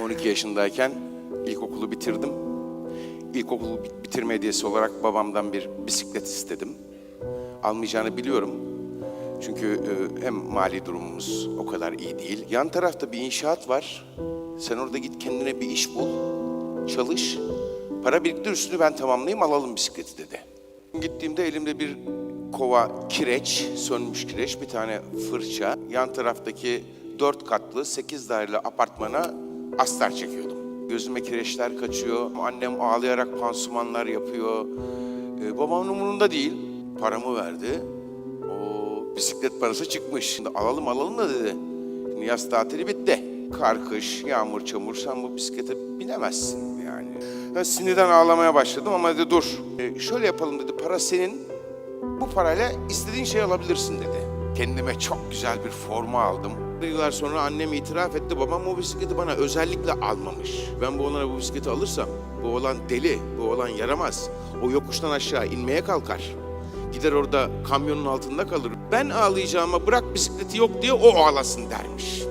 12 yaşındayken ilkokulu bitirdim. İlkokulu bit- bitirme hediyesi olarak babamdan bir bisiklet istedim. Almayacağını biliyorum. Çünkü e, hem mali durumumuz o kadar iyi değil. Yan tarafta bir inşaat var. Sen orada git kendine bir iş bul, çalış. Para biriktir üstünü ben tamamlayayım alalım bisikleti dedi. Gittiğimde elimde bir kova kireç, sönmüş kireç, bir tane fırça. Yan taraftaki dört katlı, sekiz daireli apartmana astar çekiyordum. Gözüme kireçler kaçıyor. Annem ağlayarak pansumanlar yapıyor. Ee, babamın umurunda değil. Paramı verdi. O bisiklet parası çıkmış. Şimdi alalım alalım da dedi. Şimdi yaz tatili bitti. Kar, kış, yağmur, çamur sen bu bisiklete binemezsin yani. Ben sinirden ağlamaya başladım ama dedi dur. Ee, şöyle yapalım dedi para senin. Bu parayla istediğin şeyi alabilirsin dedi. Kendime çok güzel bir forma aldım. Yıllar sonra annem itiraf etti. Babam o bisikleti bana özellikle almamış. Ben bu oğlana bu bisikleti alırsam bu oğlan deli, bu oğlan yaramaz. O yokuştan aşağı inmeye kalkar. Gider orada kamyonun altında kalır. Ben ağlayacağıma bırak bisikleti yok diye o ağlasın dermiş.